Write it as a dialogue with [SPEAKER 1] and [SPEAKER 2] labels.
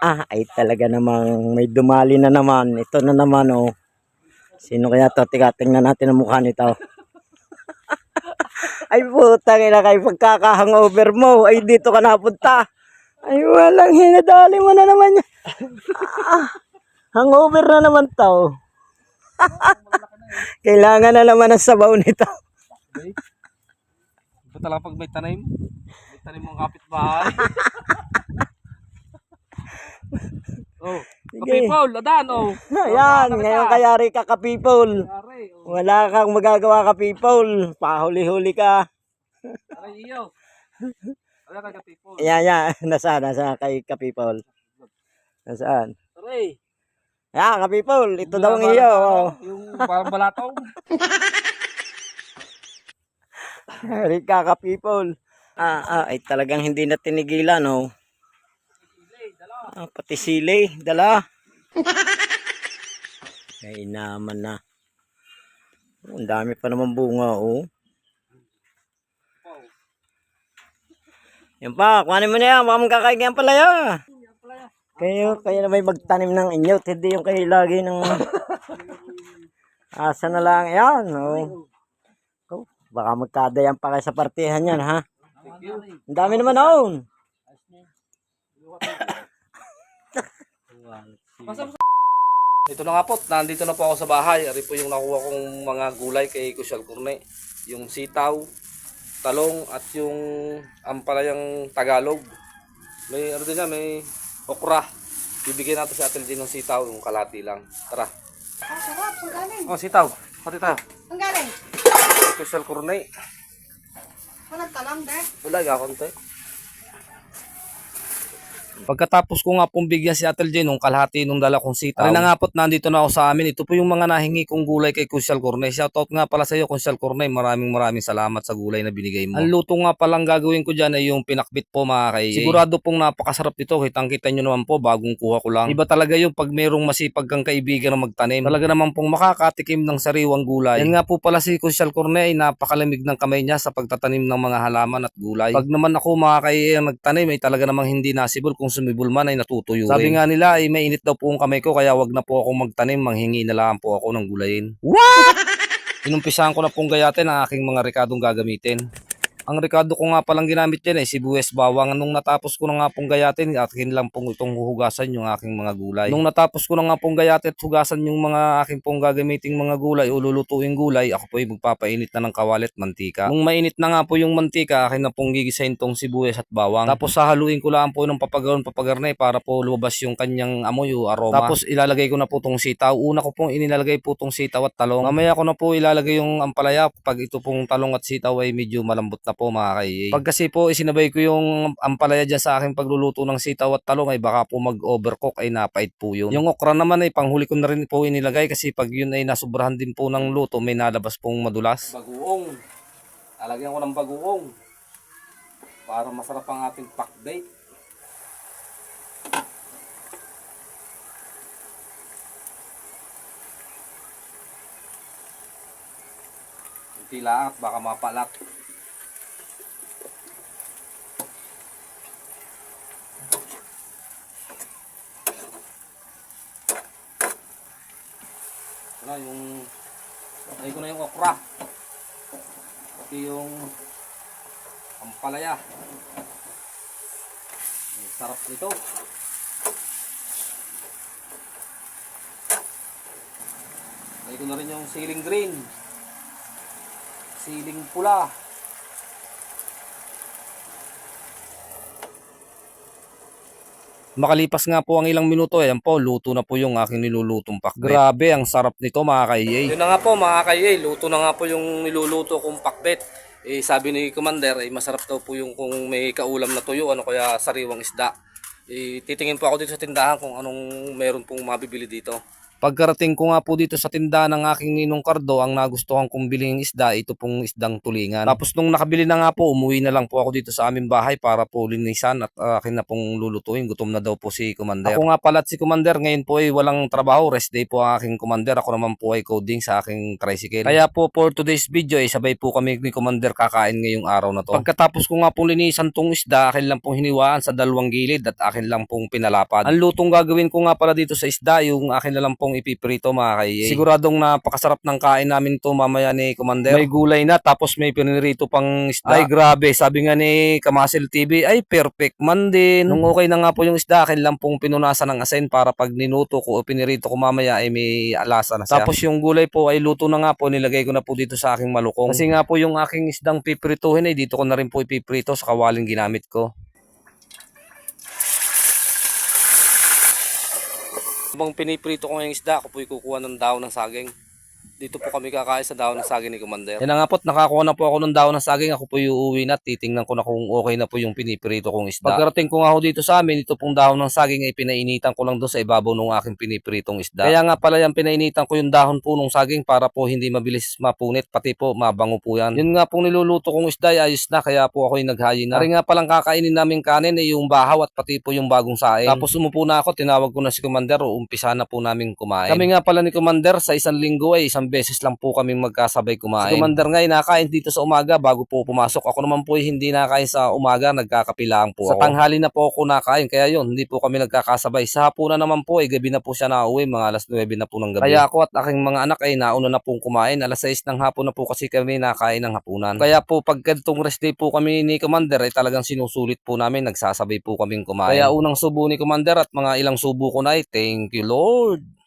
[SPEAKER 1] Ah, ay talaga namang may dumali na naman. Ito na naman oh. Sino kaya to? Tika, tingnan natin ang mukha nito. ay puta na kay pagkakahangover mo. Ay dito ka napunta. Ay walang hinadali mo na naman yan. Ah, hangover na naman to. Kailangan na naman ng sabaw nito.
[SPEAKER 2] Ito talaga pag may tanim. May tanim mga kapitbahay. Oh,
[SPEAKER 1] Sige.
[SPEAKER 2] kape Paul, adan oh.
[SPEAKER 1] Ayan, ngayon kayari ka ka people.
[SPEAKER 2] Yari, oh.
[SPEAKER 1] Wala kang magagawa ka people. Pahuli-huli ka.
[SPEAKER 2] Aray iyo. Aray ka kape Paul.
[SPEAKER 1] Ayan, yan. Nasaan? Nasaan kay ka people? Nasaan?
[SPEAKER 2] Aray.
[SPEAKER 1] Ayan, ka people. Ito daw ang iyo. oh.
[SPEAKER 2] Yung parang balatong.
[SPEAKER 1] Kayari ka ka people. Ah, ah, ay talagang hindi na tinigilan, oh. Ah, pati sili, dala. Ay naman na. Ang dami pa naman bunga, oh. Yan pa, kuhanin mo na yan. Baka magkakain yan pala yan. Kayo, kayo na may magtanim ng inyo. Hindi yung kayo lagi ng... Asa na lang yan. Oh. Oh, baka magkadayan pa kayo sa partihan yan, ha? Ang dami naman noon.
[SPEAKER 2] Ito na nga po, nandito na po ako sa bahay. Ari po yung nakuha kong mga gulay kay Kusyal Kurne. Yung sitaw, talong at yung ampalayang Tagalog. May ano din yan, may okra. Bibigyan natin si Atel Jean ng sitaw, yung kalati lang. Tara.
[SPEAKER 3] Ang sarap, ang galing.
[SPEAKER 2] Oh, sitaw. Pati tayo.
[SPEAKER 3] Ang galing.
[SPEAKER 2] Kusyal Kurne.
[SPEAKER 3] Walang talang, deh.
[SPEAKER 2] Wala, gakonte. Pagkatapos ko nga pong bigyan si Atel J nung kalahati nung dala kong sitaw. Ay na nga po't nandito na ako sa amin. Ito po yung mga nahingi kong gulay kay Kunsyal Cornay. Shoutout nga pala sa iyo Kunsyal Cornay. Maraming maraming salamat sa gulay na binigay mo. Ang luto nga palang gagawin ko dyan ay yung pinakbit po mga kay Sigurado pong napakasarap nito. Kitang kita nyo naman po bagong kuha ko lang. Iba talaga yung pag merong masipag kang kaibigan na magtanim. Talaga naman pong makakatikim ng sariwang gulay. Yan nga po pala si Kunsyal Cornay ay napakalamig ng kamay niya sa pagtatanim ng mga halaman at gulay. Pag naman ako mga kay nagtanim ay talaga namang hindi nasibol kung sumibol man ay natutuyo. Sabi nga nila ay mainit daw po ang kamay ko kaya wag na po ako magtanim, manghingi na lang po ako ng gulayin. What? Inumpisahan ko na pong gayatin ang aking mga rekadong gagamitin. Ang rekado ko nga palang ginamit yan ay sibuyas bawang. Nung natapos ko na nga pong gayatin, akin lang pong itong huhugasan yung aking mga gulay. Nung natapos ko na nga pong gayatin at hugasan yung mga aking pong gagamiting mga gulay o lulutuing gulay, ako po ay magpapainit na ng kawalit mantika. Nung mainit na nga po yung mantika, akin na pong gigisahin tong sibuyas at bawang. Tapos sahaluin ko lang po ng papagaron papagarnay para po lumabas yung kanyang amoy o aroma. Tapos ilalagay ko na po tong sitaw. Una ko pong inilalagay po tong sitaw at talong. Mamaya ko na po ilalagay yung ampalaya pag ito pong talong at sitaw ay medyo malambot na po mga kay. Pag kasi po isinabay ko yung ampalaya dyan sa aking pagluluto ng sitaw at talong ay baka po mag-overcook ay napait po yun. Yung okra naman ay panghuli ko na rin po inilagay kasi pag yun ay nasubrahan din po ng luto may nalabas pong madulas. Bagoong. Lalagyan ko ng bagoong para masarap ang ating pack date. At baka mapalat. Na yung Lagay ko na yung okra. Pati yung ampalaya. Ang sarap nito. Lagay ko na rin yung siling green. Siling pula. Makalipas nga po ang ilang minuto, ayan po, luto na po yung aking nilulutong pakbet. Grabe, ang sarap nito mga kaiyay. Yun na nga po mga kaiyay, luto na nga po yung niluluto kong pakbet. Eh, sabi ni Commander, eh, masarap daw po yung kung may kaulam na tuyo, ano kaya sariwang isda. Eh, titingin po ako dito sa tindahan kung anong meron pong mabibili dito. Pagkarating ko nga po dito sa tindahan ng aking ninong Cardo, ang nagustuhan kong biling isda, ito pong isdang tulingan. Tapos nung nakabili na nga po, umuwi na lang po ako dito sa aming bahay para po linisan at uh, akin na pong lulutuin. Gutom na daw po si Commander. Ako nga pala si Commander ngayon po ay walang trabaho, rest day po ang aking Commander. Ako naman po ay coding sa aking tricycle. Kaya po for today's video ay sabay po kami ni Commander kakain ngayong araw na to. Pagkatapos ko nga pong linisan tong isda, akin lang pong hiniwaan sa dalawang gilid at akin lang pong pinalapad. Ang lutong gagawin ko nga pala dito sa isda, yung akin na lang pong ipiprito mga kay Siguradong napakasarap ng kain namin to mamaya ni Commander. May gulay na tapos may pinirito pang isda. Ay grabe, sabi nga ni Kamasil TV, ay perfect man din. Nung okay na nga po yung isda, akin lang pong pinunasan ng asin para pag ninuto ko o pinirito ko mamaya ay may alasa na siya. Tapos yung gulay po ay luto na nga po, nilagay ko na po dito sa aking malukong. Kasi nga po yung aking isdang piprituhin ay dito ko na rin po ipiprito sa kawaling ginamit ko. Habang piniprito ko yung isda, ako po'y kukuha ng daon ng saging. Dito po kami kakain sa daon ng saging ni Commander. Yan nga po't nakakuha na po ako ng daon ng saging. Ako po uuwi na titingnan ko na kung okay na po yung piniprito kong isda. Pagkarating ko nga ho dito sa amin, ito pong dahon ng saging ay pinainitan ko lang doon sa ibabaw ng aking pinipritong isda. Kaya nga pala yan pinainitan ko yung dahon po ng saging para po hindi mabilis mapunit pati po mabango po yan. Yun nga pong niluluto kong isda ay ayos na kaya po ako yung naghayin na. Ari nga palang kakainin namin kanin ay yung bahaw at pati po yung bagong saing. Tapos umupo na ako, tinawag ko na si Commander umpisa na po namin kumain. Kami nga pala ni Commander sa isang linggo ay isang beses lang po kami magkasabay kumain. Si Commander nga ay nakain dito sa umaga bago po pumasok. Ako naman po ay hindi nakain sa umaga, nagkakapilaan po
[SPEAKER 1] Sa
[SPEAKER 2] ako. Sa tanghali na po ako nakain kaya yun, hindi po kami nagkakasabay. Sa hapunan naman po ay gabi na po siya nauwi, mga alas 9 na po ng gabi. Kaya ako at aking mga anak ay nauna na pong kumain. Alas 6 ng hapon na po kasi kami nakain ng hapunan. Kaya po pag ganitong rest day po kami ni Commander ay talagang sinusulit po namin, nagsasabay po kaming kumain. Kaya unang subo ni Commander at mga ilang subo ko na ay thank you Lord.